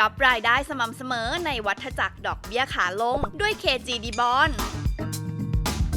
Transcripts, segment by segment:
รับรายได้สม่ำเสมอในวัฏจักรดอกเบี้ยขาลงด้วย KGD Bond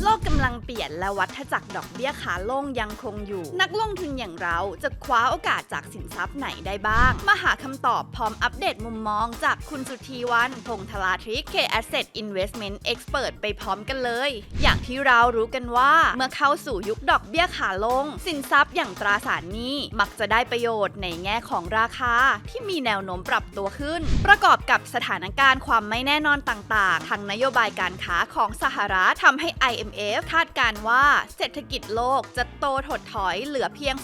โลกกำลังเปลี่ยนและวัฏจักรดอกเบี้ยขาลงยังคงอยู่ นักลงทุนอย่างเราจะคว้าโอกาสจากสินทรัพย์ไหนได้บ้าง มาหาคำตอบพร้อมอัปเดตมุมมองจากคุณสุธีวันพงษ์ธราทริก K Asset Investment Expert ไปพร้อมกันเลย อย่างที่เรารู้กันว่า เมื่อเข้าสู่ยุคดอกเบี้ยขาลง สินทรัพย์อย่างตราสารหนี้มักจะได้ประโยชน์ในแง่ของราคา ที่มีแนวโน้มปรับตัวขึ้น ประกอบกับสถานการณ์ความไม่แน่นอนต่าง ๆ ทางนโยบายการค้าของสหรัฐทำให้ IMF คาดการว่าเศรษฐกิจโลกจะโตถดถอยเหลือเพียง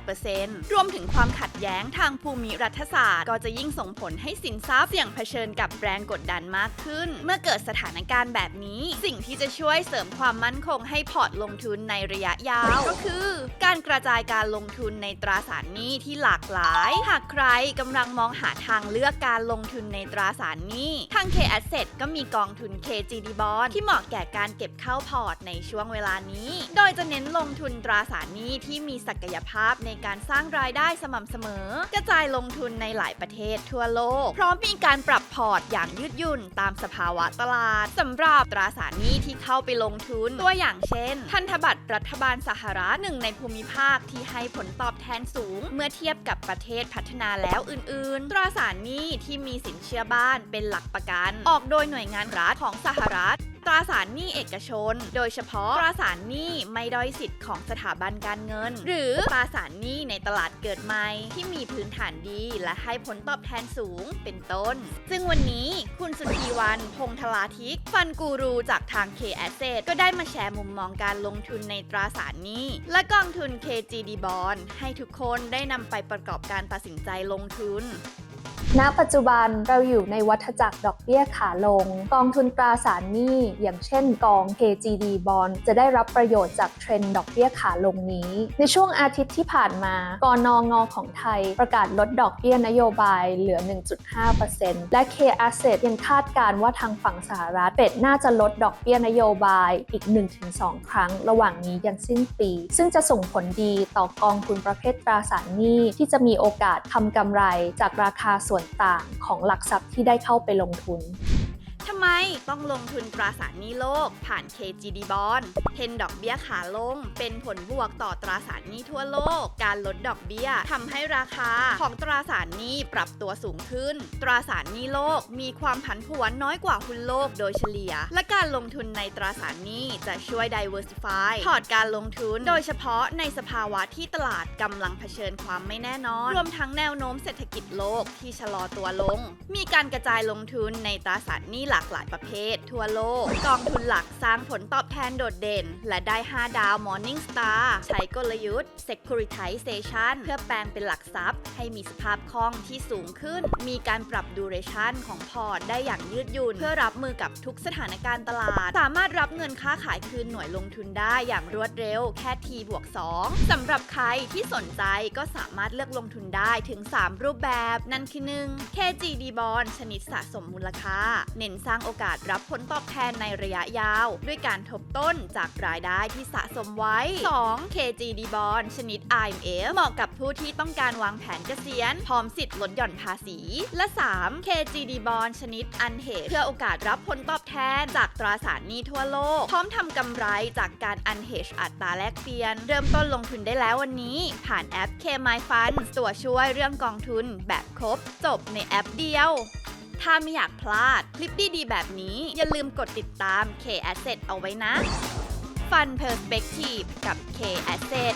2.8%รวมถึงความขัดแย้งทางภูมิรัฐศาสตร์ ก็จะยิ่งส่งผลให้สินทรัพย์เสี่ยงเผชิญกับแรงกดดันมากขึ้น เมื่อเกิดสถานการณ์แบบนี้ สิ่งที่จะช่วยเสริมความมั่นคงให้พอร์ตลงทุนในระยะยาว ก็คือ การกระจายการลงทุนในตราสารหนี้ที่หลากหลาย หากใครกำลังมองหาทางเลือกการลงทุนในตราสารหนี้ทาง K Asset ก็มีกองทุน KGD Bond ที่เหมาะแก่การเก็บเข้าพอร์ตในช่วงเวลานี้ โดยจะเน้นลงทุนตราสารหนี้ที่มีศักยภาพในการสร้างรายได้สม่ำเสมอ กระจายลงทุนในหลายประเทศทั่วโลก พร้อมมีการปรับพอร์ตอย่างยืดหยุ่นตามสภาวะตลาดสำหรับตราสารหนี้ที่เข้าไปลงทุน ตัวอย่างเช่นพันธบัตรรัฐบาลสหรัฐหนึ่งในภูมิภาคที่ให้ผลตอบแทนสูง เมื่อเทียบกับประเทศพัฒนาแล้วอื่นๆ ตราสารหนี้ที่มีสินเชื่อบ้านเป็นหลักประกัน ออกโดยหน่วยงานรัฐของสหรัฐ ตราสารหนี้เอกชน โดยเฉพาะตราสารหนี้ไม่ด้อยสิทธิ์ของสถาบันการเงิน หรือตราสารหนี้ในตลาดเกิดใหม่ที่มีพื้นฐานดีและให้ผลตอบแทนสูงเป็นต้น ซึ่งวันนี้คุณสุธีวันพงษ์ธราทิก ฟันกูรูจากทาง K Asset ก็ได้มาแชร์มุมมองการลงทุนในตราสารหนี้ และกองทุน KGD Bond ให้ทุกคนได้นำไปประกอบการตัดสินใจลงทุน ณปัจจุบันเราอยู่ในวัฏจักรดอกเบี้ยขาลง กองทุนตราสารหนี้ อย่างเช่นกอง KGD Bond จะได้รับประโยชน์จากเทรนด์ดอกเบี้ยขาลงนี้ ในช่วงอาทิตย์ที่ผ่านมากนงของไทย ประกาศลดดอกเบี้ยนโยบายเหลือ 1.5%และ K Asset ยังคาดการณ์ว่าทางฝั่งสหรัฐเป็ดน่าจะลดดอกเบี้ยนโยบายอีก 1-2 ครั้ง ระหว่างนี้ยันสิ้นปี ซึ่งจะส่งผลดีต่อกองทุนประเภทตราสารหนี้ที่จะมีโอกาสทำกำไรจากราคาส่ส่วนต่างของหลักทรัพย์ที่ได้เข้าไปลงทุน ทำไมต้องลงทุนตราสารหนี้โลก ผ่าน KGD Bond เทนดดอกเบี้ยขาลง เป็นผลบวกต่อตราสารหนี้ทั่วโลก การลดดอกเบี้ยทำให้ราคาของตราสารหนี้ปรับตัวสูงขึ้น ตราสารหนี้โลกมีความผันผวนน้อยกว่าหุ้นโลกโดยเฉลี่ย และการลงทุนในตราสารหนี้จะช่วย diversify พอร์ตการลงทุน โดยเฉพาะในสภาวะที่ตลาดกำลังเผชิญความไม่แน่นอน รวมทั้งแนวโน้มเศรษฐกิจโลกที่ชะลอตัวลง มีการกระจายลงทุนในตราสารหนี้หลากหลายประเภท ทั่วโลก กองทุนหลักสร้างผลตอบแทนโดดเด่น และได้ 5 ดาว Morning Star ใช้กลยุทธ์ Securitization เพื่อแปลงเป็นหลักทรัพย์ ให้มีสภาพคล่องที่สูงขึ้น มีการปรับ duration ของพอร์ตได้อย่างยืดหยุ่น เพื่อรับมือกับทุกสถานการณ์ตลาด สามารถรับเงินค่าขายคืนหน่วยลงทุนได้อย่างรวดเร็วแค่ T บวก2สำหรับใครที่สนใจก็สามารถเลือกลงทุนได้ถึง 3 รูปแบบ นั่นคือ 1. KGD Bond ชนิดสะสมมูลค่า เน้นสร้างโอกาสรับผลตอบแทนในระยะยาว ด้วยการทบต้นจากรายได้ที่สะสมไว้ 2. KGD Bond ชนิด IMF เหมาะกับผู้ที่ต้องการวางแผนเกษียณพร้อมสิทธิ์ลดหย่อนภาษี และ 3. KGD Bond ชนิด Unhedged เพื่อโอกาสรับผลตอบแทนจากตราสารหนี้ทั่วโลก พร้อมทำกำไรจากการ u n h e d g อัตราแลกเปลี่ยน เริ่มต้นลงทุนได้แล้ววันนี้ ผ่านแอป KMy Fund ตัวช่วยเรื่องกองทุนแบบครบ จบในแอปเดียว ถ้าไม่อยากพลาดคลิปดีๆแบบนี้ อย่าลืมกดติดตาม K Asset เอาไว้นะ Fun Perspective กับ K Asset